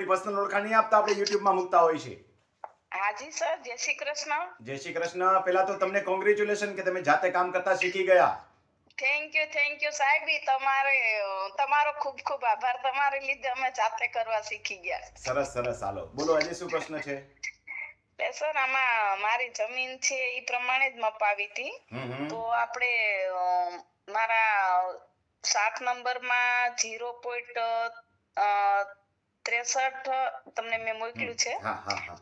તમારી પર્સનલ ઓળખાણ નહીં આપતા આપણે યુટ્યુબમાં મૂકતા હોય છે. હાજી સર જય શ્રી કૃષ્ણ. જય શ્રી કૃષ્ણ. પહેલા તો તમને કોંગ્રેચ્યુલેશન કે તમે જાતે કામ કરતા શીખી ગયા. થેન્ક યુ થેન્ક યુ સાહેબ તમારે તમારો ખૂબ ખૂબ આભાર. તમારે લીધે અમે જાતે કરવા શીખી ગયા. સરસ સરસ. હાલો. બોલો આજે શું પ્રશ્ન છે? સર આમાં મારી જમીન છે એ પ્રમાણે જ મપાવી હતી. તો આપણે મારા સાત નંબરમાં જીરો પોઈન્ટ ત્રેસઠ તમને મેં મોકલ્યું છે.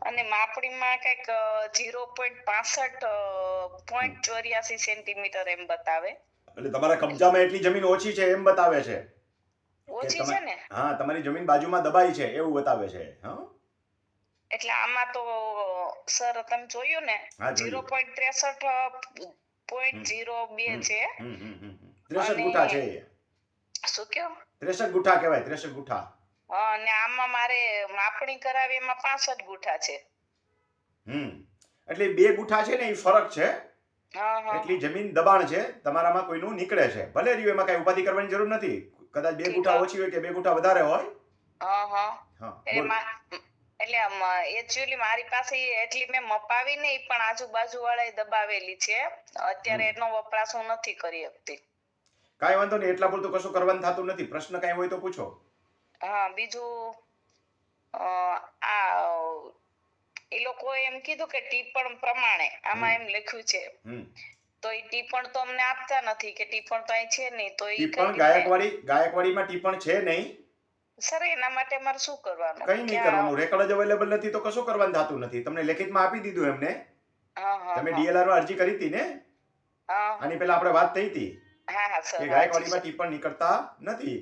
અને માપણીમાં કંઈક જીરો પોઈન્ટ પાસઠ પોઈન્ટ ચોર્યાસી સેન્ટીમીટર એમ બતાવે. એટલે તમારા કબજામાં એટલી જમીન ઓછી છે એમ બતાવે છે. ઓછી છે ને? હા તમારી જમીન બાજુમાં દબાઈ છે એવું બતાવે છે એટલે આમાં તો સર તમે જોયું ને? જીરો પોઈન્ટ ત્રેસઠ. પોઈન્ટ જીરો બે છે. ત્રેસઠ ગુઠા છે શું કયો? ત્રેસઠ ગુઠા કહેવાય ત્રેસઠ ગુઠા. અને આમાં મારે માપણી કરાવી એમાં પાસઠ ગુઠા છે. હમ. એટલે બે ગુઠા છે ને એ ફરક છે. એટલી જમીન દબાણ છે તમારામાં કોઈનું નીકળે છે. ભલે રહ્યું એમાં કઈ ઉપાધિ કરવાની જરૂર નથી. કદાચ બે ગુઠા ઓછી હોય કે બે ગુઠા વધારે હોય. એટલે એકચ્યુઅલી મારી પાસે એટલી મેં મપાવી નહીં પણ આજુબાજુ વાળાએ દબાવેલી છે. અત્યારે. એનો વપરાશ હું નથી કરી શકતી. કાંઈ વાંધો નહીં એટલા પૂરતું કશું કરવાનું થતું નથી. પ્રશ્ન કાંઈ હોય તો પૂછો. હા બીજું આ એ લોકો એમ કીધું કે ટીપણ પ્રમાણે આમાં એમ લખ્યું છે. તો એ ટીપણ તો અમને આપતા નથી કે ટીપણ તો અહીં છે નહીં તો એ ટીપણ ગાયકવાડી ગાયકવાડીમાં ટીપણ છે નહીં. સર એના માટે મારે શું કરવાનું? કઈ નહીં કરવાનું. રેકોર્ડ જ અવેલેબલ નથી તો કશું કરવાનું થતું નથી. તમને લેખિતમાં આપી દીધું એમને. તમે ડીએલઆરમાં અરજી કરી હતી ને? હા. આની પેલા આપણે વાત થઈ હતી. હા, ગાયકવાડીમાં ટીપણ નીકળતા નથી.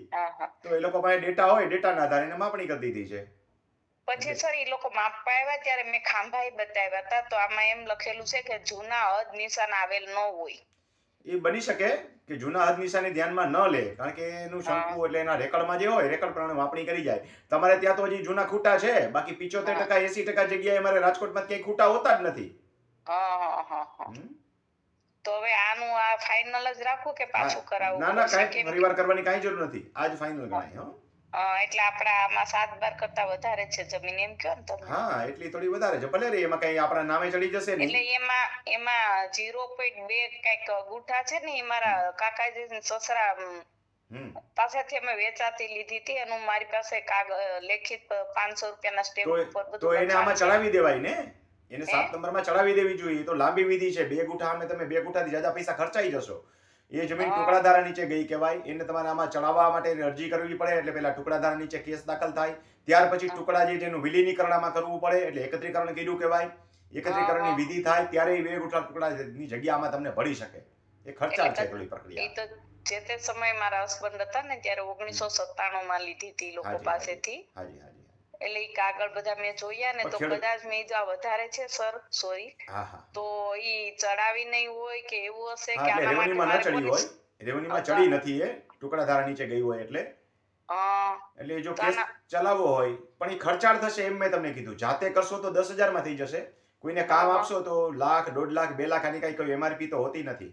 તો એ લોકો પાસે ડેટા હોય ડેટાના આધારે એને માપણી કરી દીધી છે. પછી સર એ લોકો માપવા આવ્યા ત્યારે મેં ખાંભાઈ બતાવ્યા હતા. તો આમાં એમ લખેલું છે કે જૂના હદ નિશાન આવેલ ન હોય. એ બની શકે કે જૂના હદ નિશાની ધ્યાનમાં ન લે. કારણ કે એનું શંકુ એટલે એના રેકર્ડમાં જે હોય રેકર્ડ પ્રમાણે માપણી કરી જાય. તમારે ત્યાં તો હજી જૂના ખૂટા છે. બાકી પિચોતેર ટકા એસી ટકા જગ્યાએ અમારે રાજકોટમાં ક્યાંય ખૂટા હોતા જ નથી. હા હા હા? તો હવે આનું આ ફાઇનલ જ રાખું કે પાછું. કરાવવું ના ના? કાંઈ ફરીવાર કરવાની કાંઈ જરૂર નથી. આજ ફાઇનલ ગણાય હો. એટલે આપણા આમાં સાત બાર કરતા વધારે છે જમીન એમ કયો ને તમે હા એટલી થોડી વધારે છે. ભલે રે એમાં કઈ આપણા નામે ચડી જશે એટલે એમાં એમાં જીરો પોઈન્ટ બે કંઈક ગુઠા છે ને એ મારા કાકાજી ને સસરા પાસેથી અમે વેચાતી લીધી હતી એનું મારી પાસે કાગળ લેખિત પાંચસો રૂપિયાના સ્ટેપ ઉપર બધું તો એને આમાં ચડાવી દેવાય ને? એને સાત નંબરમાં ચડાવી દેવી જોઈએ. તો લાંબી વિધિ છે. બે ગુઠા અને તમે બે ગુઠાથી જ્યાદા પૈસા ખર્ચાઈ જશો. એ જમીન. ટુકડાધારા નીચે ગઈ કહેવાય. એને તમારે આમાં ચડાવવા માટે અરજી કરવી પડે. એટલે પેલા ટુકડાધારા નીચે કેસ દાખલ થાય. ત્યાર પછી ટુકડા જે જેનું વિલીનીકરણમાં કરવું પડે. એટલે એકત્રીકરણ કર્યું કહેવાય. એકત્રીકરણની વિધિ થાય ત્યારે એ બે ગુઠા ટુકડાની જગ્યામાં તમને ભળી શકે. એ ખર્ચા છે થોડી પ્રક્રિયા. જે તે સમયે મારા હસબન્ડ હતા ને ત્યારે ઓગણીસો સત્તાણું માં લીધી હતી લોકો પાસેથી. હાજી હાજી. એટલે એ કાગળ બધા મેં જોયા ને તો કદાચ મેં જો આ વધારે છે સર સોરી તો ઈ ચડાવી નહીં હોય કે એવું હશે કે આના રેવન્યુમાં ન ચડી હોય. રેવન્યુમાં. ચડી નથી એ. ટુકડાધારા નીચે ગઈ હોય એટલે. એટલે જો કેસ ચલાવવો હોય પણ એ ખર્ચાળ થશે એમ મેં તમને કીધું. જાતે કરશો તો દસ હજારમાં થઈ જશે. કોઈને કામ આપશો તો લાખ દોઢ લાખ બે લાખ આની કઈ કોઈ એમઆરપી તો હોતી નથી.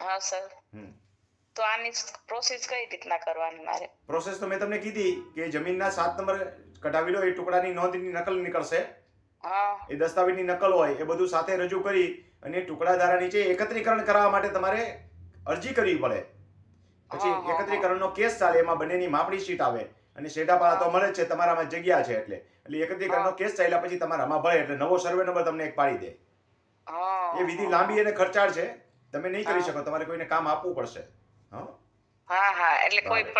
હા સર. હમ. તો આની પ્રોસેસ કઈ રીતના કરવાની મારે? પ્રોસેસ તો મેં તમને કીધી કે જમીનના સાત નંબર કઢાવી લો એ ટુકડાની નોંધની નકલ નીકળશે. હા. એ દસ્તાવેજની નકલ હોય એ બધું સાથે રજૂ કરી અને ટુકડા ધારા નીચે એકત્રીકરણ કરાવવા માટે તમારે અરજી કરવી પડે. પછી. એકત્રીકરણનો કેસ ચાલે એમાં બંનેની માપણી શીટ આવે અને શેઢાપાળા તો મળે છે તમારામાં જગ્યા છે એટલે. એટલે એકત્રીકરણનો કેસ ચાલ્યા પછી તમારામાં ભળે એટલે નવો સર્વે નંબર તમને એક પાડી દે. એ વિધિ લાંબી અને ખર્ચાળ છે. તમે નહીં કરી શકો તમારે કોઈને કામ આપવું પડશે. હા હા એટલે કોઈ પણ